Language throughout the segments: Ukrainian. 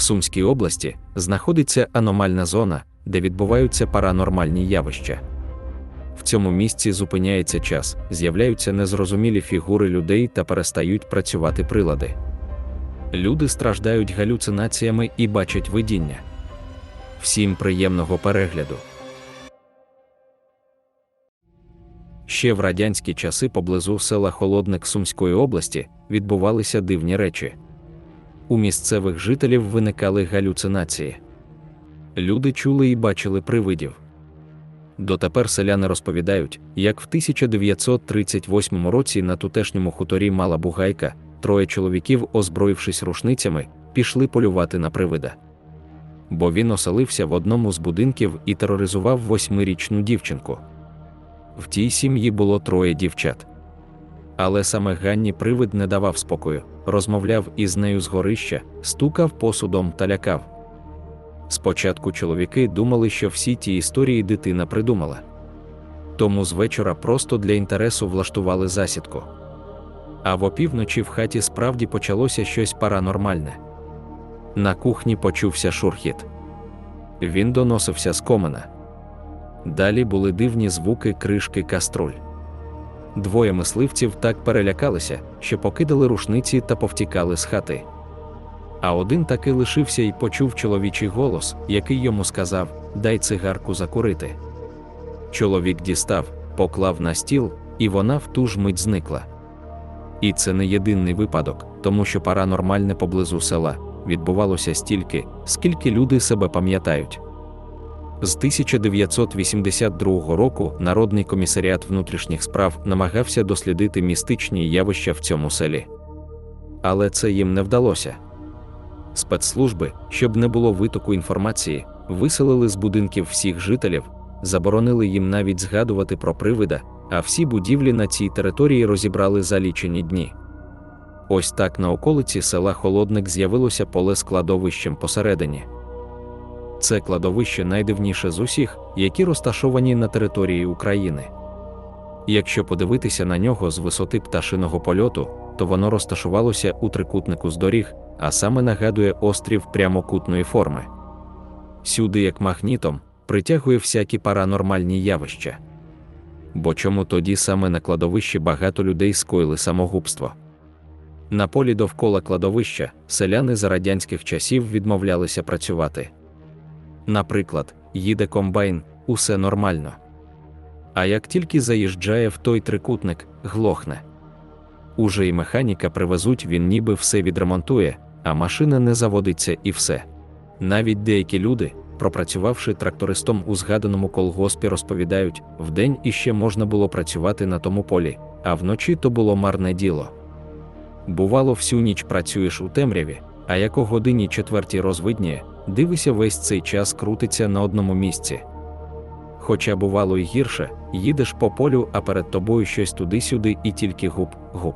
В Сумській області знаходиться аномальна зона, де відбуваються паранормальні явища. В цьому місці зупиняється час, з'являються незрозумілі фігури людей та перестають працювати прилади. Люди страждають галюцинаціями і бачать видіння. Всім приємного перегляду. Ще в радянські часи поблизу села Холодник Сумської області відбувалися дивні речі. У місцевих жителів виникали галюцинації. Люди чули і бачили привидів. Дотепер селяни розповідають, як в 1938 році на тутешньому хуторі Мала Бугайка троє чоловіків, озброївшись рушницями, пішли полювати на привида. Бо він оселився в одному з будинків і тероризував восьмирічну дівчинку. В тій сім'ї було троє дівчат. Але саме Ганні привид не давав спокою, розмовляв із нею з горища, стукав посудом та лякав. Спочатку чоловіки думали, що всі ті історії дитина придумала. Тому з вечора просто для інтересу влаштували засідку. А в опівночі в хаті справді почалося щось паранормальне. На кухні почувся шурхіт. Він доносився з комина. Далі були дивні звуки кришки каструль. Двоє мисливців так перелякалися, що покидали рушниці та повтікали з хати. А один таки лишився і почув чоловічий голос, який йому сказав: Дай цигарку закурити. Чоловік дістав, поклав на стіл, і вона в ту ж мить зникла. І це не єдиний випадок, тому що паранормальне поблизу села відбувалося стільки, скільки люди себе пам'ятають. З 1982 року Народний комісаріат внутрішніх справ намагався дослідити містичні явища в цьому селі. Але це їм не вдалося. Спецслужби, щоб не було витоку інформації, виселили з будинків всіх жителів, заборонили їм навіть згадувати про привида, а всі будівлі на цій території розібрали за лічені дні. Ось так на околиці села Холодник з'явилося поле з кладовищем посередині. Це кладовище найдивніше з усіх, які розташовані на території України. Якщо подивитися на нього з висоти пташиного польоту, то воно розташувалося у трикутнику з доріг, а саме нагадує острів прямокутної форми. Сюди, як магнітом, притягує всякі паранормальні явища. Бо чому тоді саме на кладовищі багато людей скоїли самогубство? На полі довкола кладовища селяни за радянських часів відмовлялися працювати. Наприклад, їде комбайн, усе нормально. А як тільки заїжджає в той трикутник, глохне. Уже і механіка привезуть, він ніби все відремонтує, а машина не заводиться і все. Навіть деякі люди, пропрацювавши трактористом у згаданому колгоспі, розповідають, вдень іще можна було працювати на тому полі, а вночі то було марне діло. Бувало, всю ніч працюєш у темряві, а як о годині четвертій розвидніє, дивися, весь цей час крутиться на одному місці. Хоча бувало й гірше, їдеш по полю, а перед тобою щось туди-сюди і тільки губ-губ.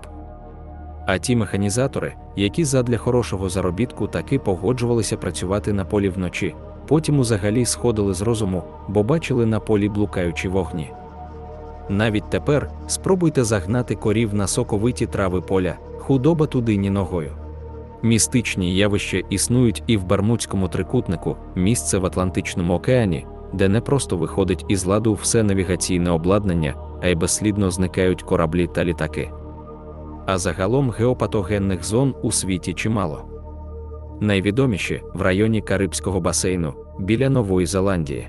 А ті механізатори, які задля хорошого заробітку таки погоджувалися працювати на полі вночі, потім взагалі сходили з розуму, бо бачили на полі блукаючі вогні. Навіть тепер спробуйте загнати корів на соковиті трави поля, худоба туди ні ногою. Містичні явища існують і в Бермудському трикутнику, місце в Атлантичному океані, де не просто виходить із ладу все навігаційне обладнання, а й безслідно зникають кораблі та літаки. А загалом геопатогенних зон у світі чимало. Найвідоміші в районі Карибського басейну біля Нової Зеландії.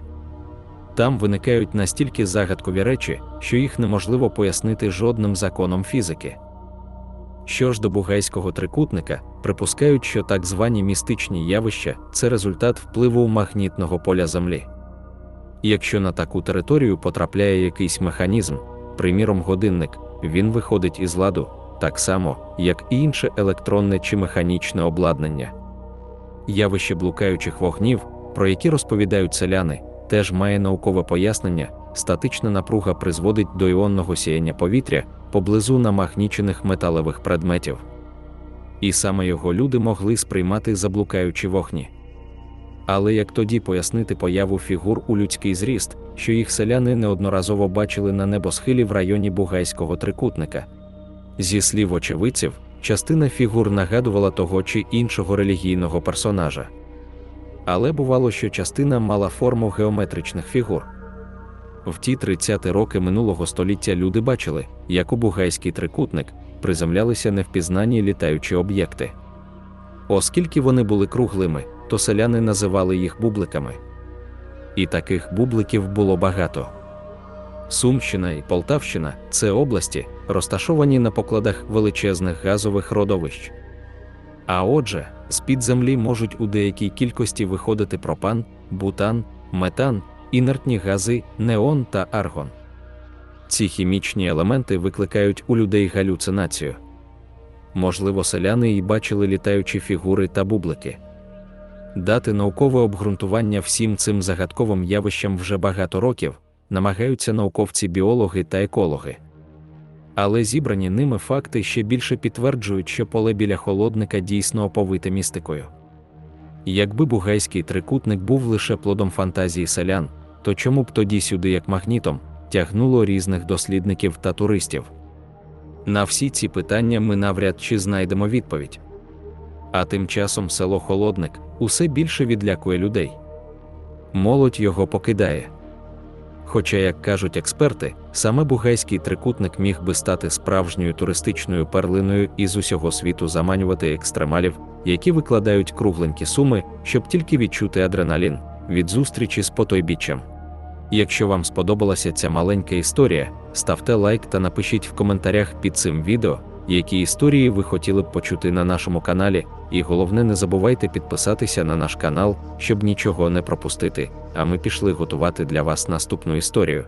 Там виникають настільки загадкові речі, що їх неможливо пояснити жодним законом фізики. Що ж до бугайського трикутника, припускають, що так звані містичні явища це результат впливу магнітного поля Землі. Якщо на таку територію потрапляє якийсь механізм, приміром годинник, він виходить із ладу, так само, як і інше електронне чи механічне обладнання. Явище блукаючих вогнів, про які розповідають селяни, теж має наукове пояснення, статична напруга призводить до іонного сіяння повітря поблизу намагнічених металевих предметів. І саме його люди могли сприймати заблукаючі вогні. Але як тоді пояснити появу фігур у людський зріст, що їх селяни неодноразово бачили на небосхилі в районі Бугайського трикутника? Зі слів очевидців, частина фігур нагадувала того чи іншого релігійного персонажа. але бувало, що частина мала форму геометричних фігур. В ті 30 роки минулого століття люди бачили, як у бугайський трикутник приземлялися невпізнані літаючі об'єкти. Оскільки вони були круглими, то селяни називали їх бубликами. І таких бубликів було багато. Сумщина і Полтавщина це області, розташовані на покладах величезних газових родовищ. А отже, з-під землі можуть у деякій кількості виходити пропан, бутан, метан, інертні гази, неон та аргон. Ці хімічні елементи викликають у людей галюцинацію. Можливо, селяни й бачили літаючі фігури та бублики. Дати наукове обґрунтування всім цим загадковим явищам вже багато років намагаються науковці біологи та екологи. Але зібрані ними факти ще більше підтверджують, що поле біля холодника дійсно оповите містикою. Якби бугайський трикутник був лише плодом фантазії селян, то чому б тоді сюди, як магнітом, тягнуло різних дослідників та туристів? На всі ці питання ми навряд чи знайдемо відповідь. А тим часом село Холодник усе більше відлякує людей. Молодь його покидає. Хоча, як кажуть експерти, саме бугайський трикутник міг би стати справжньою туристичною перлиною і з усього світу заманювати екстремалів, які викладають кругленькі суми, щоб тільки відчути адреналін від зустрічі з потойбіччям. Якщо вам сподобалася ця маленька історія, ставте лайк та напишіть в коментарях під цим відео, які історії ви хотіли б почути на нашому каналі, і головне, не забувайте підписатися на наш канал, щоб нічого не пропустити. А ми пішли готувати для вас наступну історію.